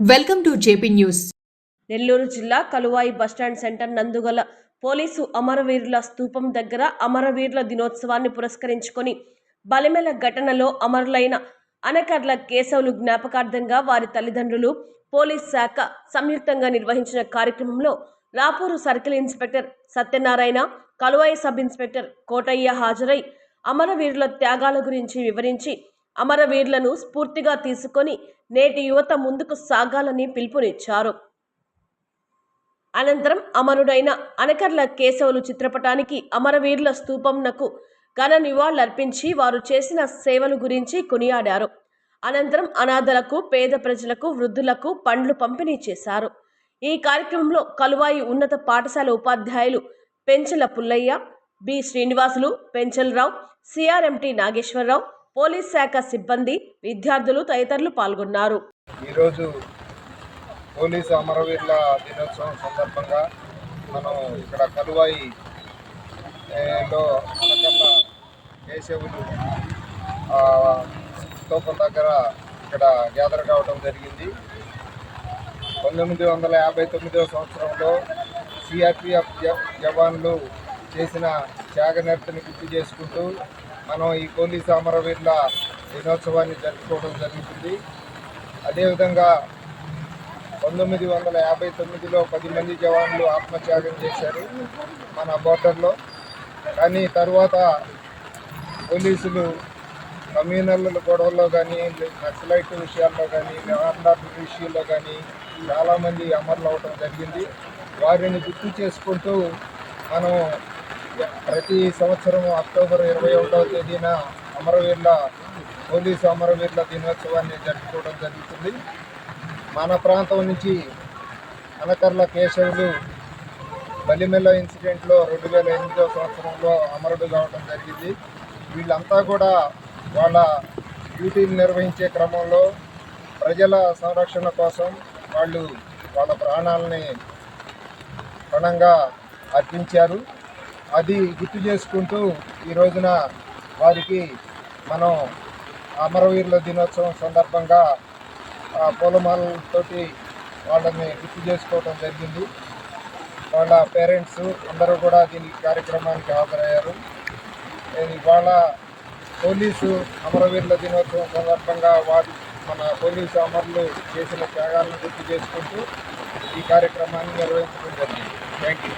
Welcome to JP news. Nellore జిల్లా Kaluvai bus stand centre నందుగల police అమరవీరుల స్తూపం దగ్గర అమరవీరుల దినోత్సవాన్ని పురస్కరించుకొని బలిమెల ఘటనలో అమరులైన అనకర్ల కేశవులు జ్ఞాపకార్థంగా వారి తల్లిదండ్రులు పోలీస్ శాఖ సంయుక్తంగా నిర్వహించిన కార్యక్రమంలో Rapur circle inspector Satyanarayana Kaluvai sub inspector Kotaiah హాజరై అమరవీరుల త్యాగాల గురించి వివరించి అమరవీరులను స్ఫూర్తిగా తీసుకొని నేటి యువత ముందుకు సాగాలని పిలుపునిచ్చారు. అనంతరం అమరుడైన అనకర్ల కేశవులు చిత్రపటానికి అమరవీరుల స్తూపంనకు ఘన నివాళులర్పించి వారు చేసిన సేవలు గురించి కొనియాడారు. అనంతరం అనాథలకు పేద ప్రజలకు వృద్ధులకు పండ్లు పంపిణీ చేశారు. ఈ కార్యక్రమంలో కలువాయి ఉన్నత పాఠశాల ఉపాధ్యాయులు Penchala Pullaiah B. Srinivasulu Penchalarao CRMT Nageswararao police శాఖ సిబ్బంది విద్యార్థులు తదితరులు పాల్గొన్నారు. ఈరోజు పోలీసు అమరవీరుల దినోత్సవం సందర్భంగా మనం ఇక్కడ కలువాయి లో కేశవులు స్తూపం దగ్గర ఇక్కడ గ్యాదర్ కావడం జరిగింది. పంతొమ్మిది వందల యాభై తొమ్మిదవ సంవత్సరంలో సిఆర్పిఎఫ్ జవాన్లు చేసిన త్యాగనిరతని గుర్తు చేసుకుంటూ మనం ఈ పోలీసు సామరవీరుల దినోత్సవాన్ని జరుపుకోవడం జరుగుతుంది అదేవిధంగా పంతొమ్మిది వందల యాభై తొమ్మిదిలో పది మంది జవాన్లు ఆత్మత్యాగం చేశారు మన బోర్డర్లో. కానీ తరువాత పోలీసులు కమ్యూనల్ గొడవల్లో కానీ నక్సలైట్ విషయాల్లో కానీ వ్యవహారాల విషయంలో కానీ చాలామంది అమరులు అవడం జరిగింది. వారిని గుర్తు చేసుకుంటూ మనం ప్రతి సంవత్సరం అక్టోబర్ ఇరవై ఒకటవ తేదీన అమరవీరుల పోలీసు అమరవీరుల దినోత్సవాన్ని జరుపుకోవడం జరుగుతుంది. మన ప్రాంతం నుంచి అనకర్ల కేశవులు బలిమెల్ల ఇన్సిడెంట్లో రెండు వేల ఎనిమిదో సంవత్సరంలో అమరుడు కావడం జరిగింది. వీళ్ళంతా కూడా వాళ్ళ డ్యూటీని నిర్వహించే క్రమంలో ప్రజల సంరక్షణ కోసం వాళ్ళు వాళ్ళ ప్రాణాలని పణంగా అర్పించారు. అది గుర్తు చేసుకుంటూ ఈ రోజున వారికి మనం అమరవీరుల దినోత్సవం సందర్భంగా ఆ పూలమాలతోటి వాళ్ళని గుర్తు చేసుకోవడం జరిగింది. వాళ్ళ పేరెంట్స్ అందరూ కూడా దీని కార్యక్రమానికి హాజరయ్యారు. ఇవాళ పోలీసు అమరవీరుల దినోత్సవం సందర్భంగా వారి మన పోలీసు అమరులు చేసిన త్యాగాలను గుర్తు చేసుకుంటూ ఈ కార్యక్రమాన్ని నిర్వహించడం జరిగింది. Thank you.